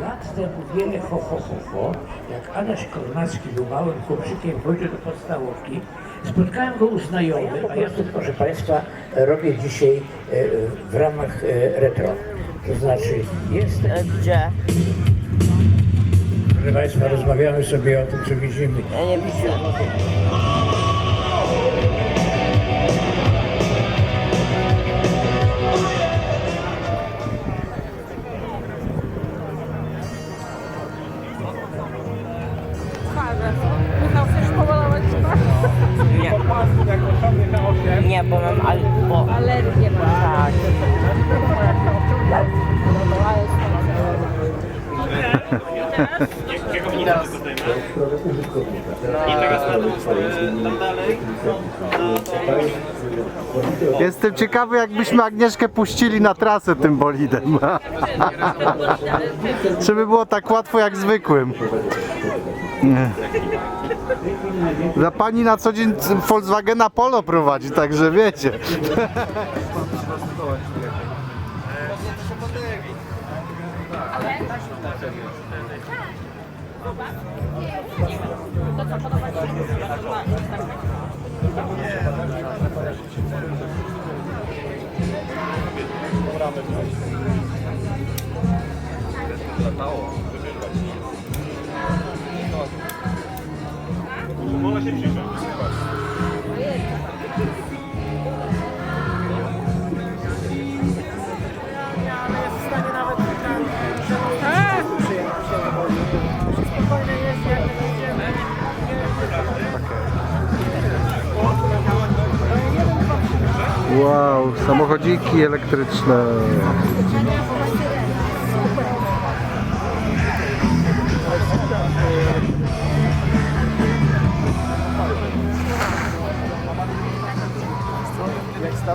lat temu wiele ho, ho, ho, ho, jak Adaś Kornacki był małym chłopczykiem, wchodził do podstawówki, spotkałem go u znajomych, a ja tu, proszę Państwa, robię dzisiaj e, w ramach e, retro. To znaczy, jest E, Gdzie? Proszę Państwa, rozmawiamy sobie o tym, co widzimy. Ja nie widzę. Jestem ciekawy, jakbyśmy Agnieszkę puścili na trasę tym bolidem. Żeby było tak łatwo jak zwykłym. Nie. Za pani na co dzień Volkswagena Polo prowadzi, także wiecie ale... To co, podoba Ci się? Latało. Może się przyjrzeć. Wow, samochodziki elektryczne.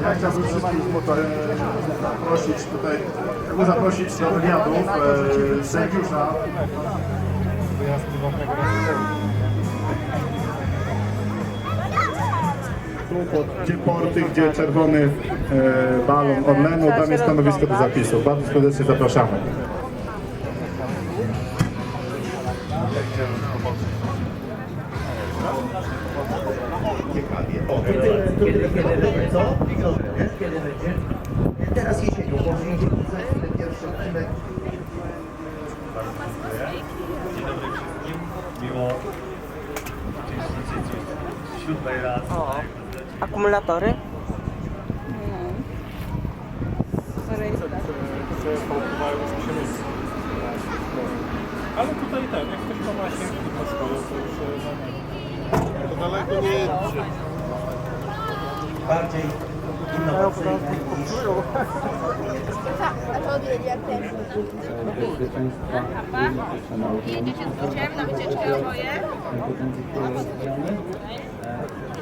Ja chciałbym wszystkich zaprosić tutaj, chciałbym zaprosić do wywiadów e, sędziusza. Tu pod, gdzie porty, gdzie czerwony e, balon Orlenu, tam jest stanowisko do zapisu. Bardzo serdecznie zapraszamy. Kiedy, kiedy będzie co? Kiedy będzie? Teraz jesienią, bo w niedzielę za chwilę pierwszy odcinek. O. Akumulatory? Ale tutaj tak, jak ktoś ma właśnie do szkoły, to już e, to daleko nie jedzie. Bardziej innowacyjne niż A to odjedzie jak ten. Jedziecie z na wycieczkę oboje?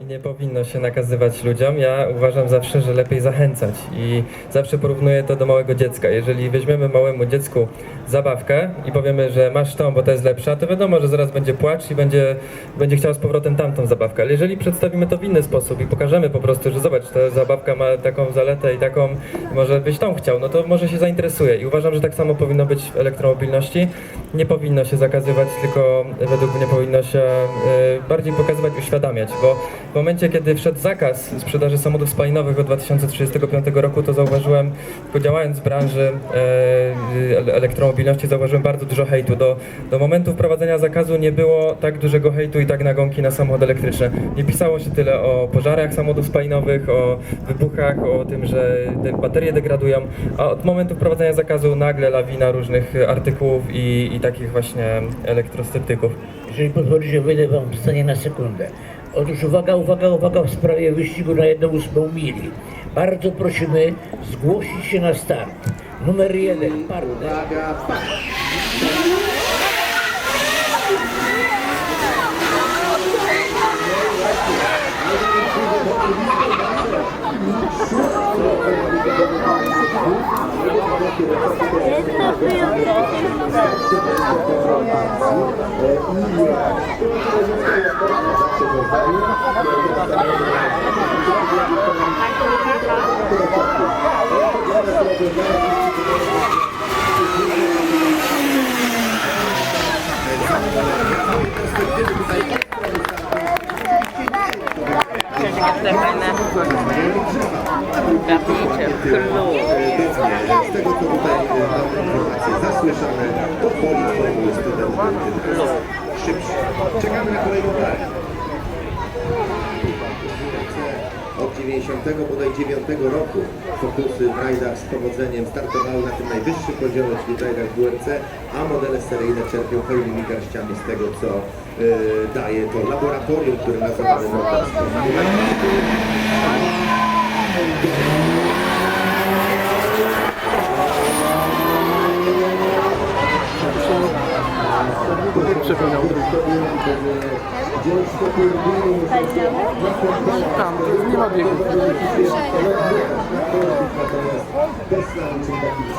Nie powinno się nakazywać ludziom. Ja uważam zawsze, że lepiej zachęcać i zawsze porównuję to do małego dziecka. Jeżeli weźmiemy małemu dziecku zabawkę i powiemy, że masz tą, bo to jest lepsza, to wiadomo, że zaraz będzie płacz i będzie, będzie chciał z powrotem tamtą zabawkę. Ale jeżeli przedstawimy to w inny sposób i pokażemy po prostu, że zobacz, ta zabawka ma taką zaletę i taką, może byś tą chciał, no to może się zainteresuje. I uważam, że tak samo powinno być w elektromobilności. Nie powinno się zakazywać, tylko według mnie powinno się y, bardziej pokazywać, uświadamiać, bo momencie, kiedy wszedł zakaz sprzedaży samochodów spalinowych od 2035 roku, to zauważyłem, tylko działając w branży e, ele- elektromobilności, zauważyłem bardzo dużo hejtu. Do, do momentu wprowadzenia zakazu nie było tak dużego hejtu i tak nagonki na samochody elektryczne. Nie pisało się tyle o pożarach samochodów spalinowych, o wybuchach, o tym, że te baterie degradują, a od momentu wprowadzenia zakazu nagle lawina różnych artykułów i, i takich właśnie elektrosceptyków. Jeżeli pozwolicie, wyjdę wam w scenie na sekundę. Otóż uwaga, uwaga, uwaga w sprawie wyścigu na 1 ósmą mili. Bardzo prosimy zgłosić się na start. Numer jeden, partner. Uwaga, Te fajne gratnicze. Z tego co tutaj mamy informacje zasłyszane, to bolid Formuły 100 ten tym razem szybszy. Czekamy na kolejną parę. 90 bodaj 9 roku Focusy w rajdach z powodzeniem startowały na tym najwyższym poziomie, czyli w rajdach WRC, a modele seryjne czerpią pełnymi garściami z tego, co e, daje to laboratorium, które nazywamy motorskim. Tam, nie ma biegu. Tesla niczym